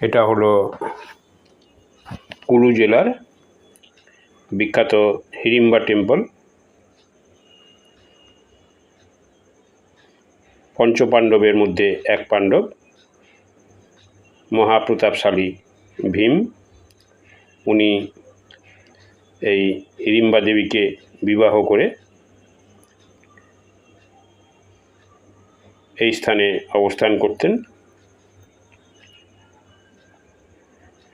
এটা হলো কুলু জেলার বিখ্যাত হিড়িম্বা টেম্পল। পঞ্চপাণ্ডবের মধ্যে এক পাণ্ডব, মহাপ্রতাপশালী ভীম। উনি এই হিড়িম্বা দেবীকে বিবাহ করে এই স্থানে অবস্থান করতেন।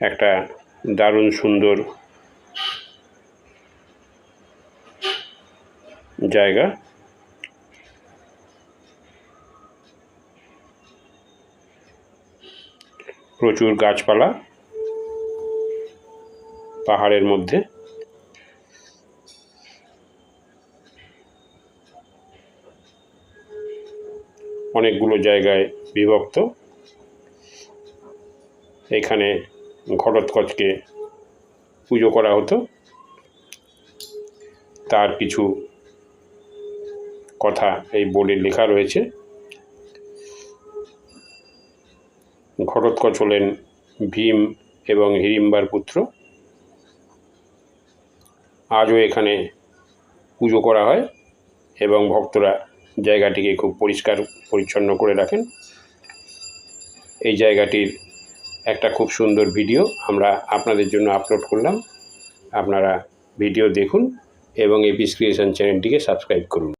একটা দারুণ সুন্দর জায়গা। প্রচুর গাছপালা পাহাড়ের মধ্যে। অনেকগুলো জায়গায় বিভক্ত। এখানে ঘটোৎকচকে পুজো করা হতো। তার কিছু কথা এই বোর্ডে লেখা রয়েছে। ঘটোৎকচ হলেন ভীম এবং হিড়িম্বার পুত্র। আজও এখানে পুজো করা হয় এবং ভক্তরা জায়গাটিকে খুব পরিষ্কার, পরিচ্ছন্ন করে রাখেন। এই জায়গাটির একটা খুব সুন্দর ভিডিও আমরা আপনাদের জন্য আপলোড করলাম। আপনারা ভিডিও দেখুন এবং এপিস ক্রিয়েশন চ্যানেলটিকে সাবস্ক্রাইব করুন।